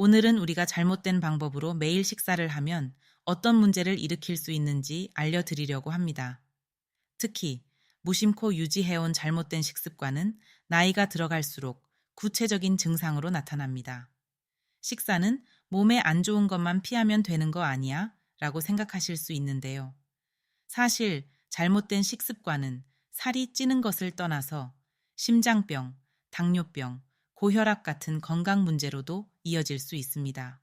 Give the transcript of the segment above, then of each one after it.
오늘은 우리가 잘못된 방법으로 매일 식사를 하면 어떤 문제를 일으킬 수 있는지 알려드리려고 합니다. 특히 무심코 유지해온 잘못된 식습관은 나이가 들어갈수록 구체적인 증상으로 나타납니다. 식사는 몸에 안 좋은 것만 피하면 되는 거 아니야? 라고 생각하실 수 있는데요. 사실 잘못된 식습관은 살이 찌는 것을 떠나서 심장병, 당뇨병, 고혈압 같은 건강 문제로도 이어질 수 있습니다.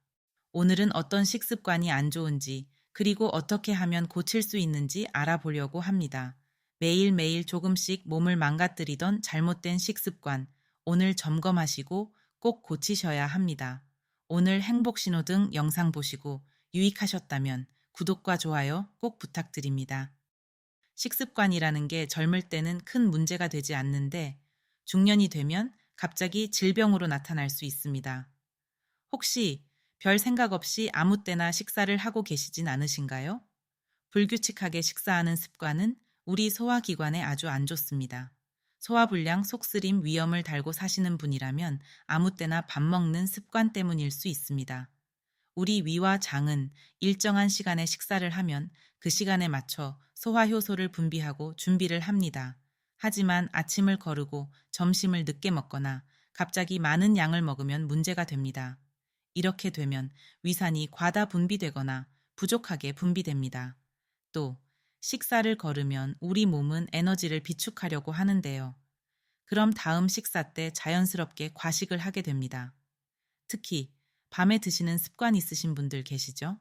오늘은 어떤 식습관이 안 좋은지 그리고 어떻게 하면 고칠 수 있는지 알아보려고 합니다. 매일매일 조금씩 몸을 망가뜨리던 잘못된 식습관, 오늘 점검하시고 꼭 고치셔야 합니다. 오늘 행복신호등 영상 보시고 유익하셨다면 구독과 좋아요 꼭 부탁드립니다. 식습관이라는 게 젊을 때는 큰 문제가 되지 않는데 중년이 되면 갑자기 질병으로 나타날 수 있습니다. 혹시 별 생각 없이 아무 때나 식사를 하고 계시진 않으신가요? 불규칙하게 식사하는 습관은 우리 소화기관에 아주 안 좋습니다. 소화불량, 속쓰림, 위염을 달고 사시는 분이라면 아무 때나 밥 먹는 습관 때문일 수 있습니다. 우리 위와 장은 일정한 시간에 식사를 하면 그 시간에 맞춰 소화효소를 분비하고 준비를 합니다. 하지만 아침을 거르고 점심을 늦게 먹거나 갑자기 많은 양을 먹으면 문제가 됩니다. 이렇게 되면 위산이 과다 분비되거나 부족하게 분비됩니다. 또 식사를 거르면 우리 몸은 에너지를 비축하려고 하는데요. 그럼 다음 식사 때 자연스럽게 과식을 하게 됩니다. 특히 밤에 드시는 습관 있으신 분들 계시죠?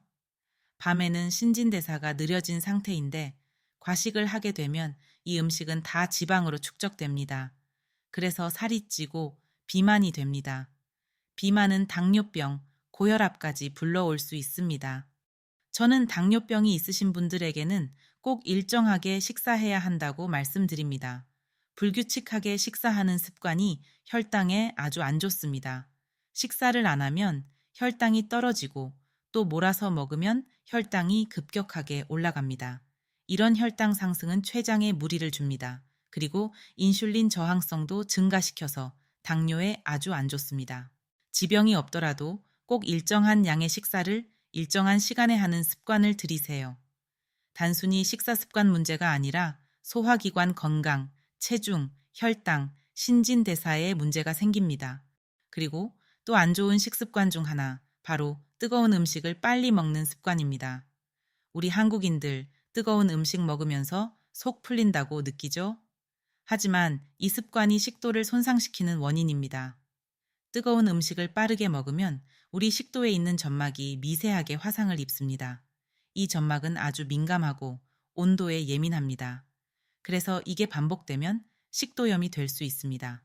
밤에는 신진대사가 느려진 상태인데 과식을 하게 되면 이 음식은 다 지방으로 축적됩니다. 그래서 살이 찌고 비만이 됩니다. 비만은 당뇨병, 고혈압까지 불러올 수 있습니다. 저는 당뇨병이 있으신 분들에게는 꼭 일정하게 식사해야 한다고 말씀드립니다. 불규칙하게 식사하는 습관이 혈당에 아주 안 좋습니다. 식사를 안 하면 혈당이 떨어지고 또 몰아서 먹으면 혈당이 급격하게 올라갑니다. 이런 혈당 상승은 췌장에 무리를 줍니다. 그리고 인슐린 저항성도 증가시켜서 당뇨에 아주 안 좋습니다. 지병이 없더라도 꼭 일정한 양의 식사를 일정한 시간에 하는 습관을 들이세요. 단순히 식사 습관 문제가 아니라 소화기관 건강, 체중, 혈당, 신진대사에 문제가 생깁니다. 그리고 또 안 좋은 식습관 중 하나, 바로 뜨거운 음식을 빨리 먹는 습관입니다. 우리 한국인들 뜨거운 음식 먹으면서 속 풀린다고 느끼죠? 하지만 이 습관이 식도를 손상시키는 원인입니다. 뜨거운 음식을 빠르게 먹으면 우리 식도에 있는 점막이 미세하게 화상을 입습니다. 이 점막은 아주 민감하고 온도에 예민합니다. 그래서 이게 반복되면 식도염이 될 수 있습니다.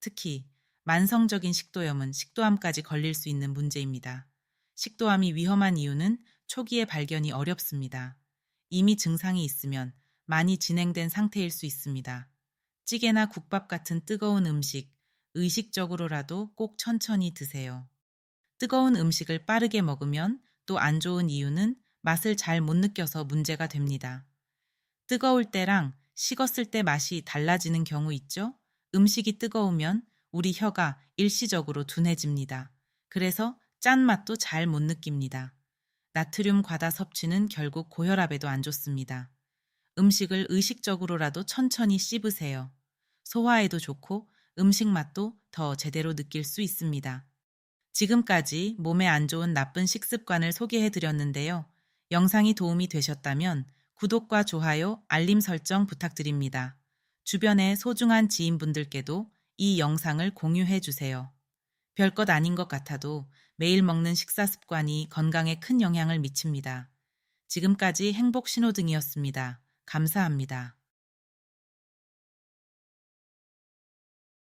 특히 만성적인 식도염은 식도암까지 걸릴 수 있는 문제입니다. 식도암이 위험한 이유는 초기에 발견이 어렵습니다. 이미 증상이 있으면 많이 진행된 상태일 수 있습니다. 찌개나 국밥 같은 뜨거운 음식, 의식적으로라도 꼭 천천히 드세요. 뜨거운 음식을 빠르게 먹으면 또 안 좋은 이유는 맛을 잘 못 느껴서 문제가 됩니다. 뜨거울 때랑 식었을 때 맛이 달라지는 경우 있죠? 음식이 뜨거우면 우리 혀가 일시적으로 둔해집니다. 그래서 짠맛도 잘 못 느낍니다. 나트륨 과다 섭취는 결국 고혈압에도 안 좋습니다. 음식을 의식적으로라도 천천히 씹으세요. 소화에도 좋고 음식 맛도 더 제대로 느낄 수 있습니다. 지금까지 몸에 안 좋은 나쁜 식습관을 소개해 드렸는데요. 영상이 도움이 되셨다면 구독과 좋아요, 알림 설정 부탁드립니다. 주변의 소중한 지인분들께도 이 영상을 공유해 주세요. 별것 아닌 것 같아도 매일 먹는 식사 습관이 건강에 큰 영향을 미칩니다. 지금까지 행복 신호등이었습니다. 감사합니다.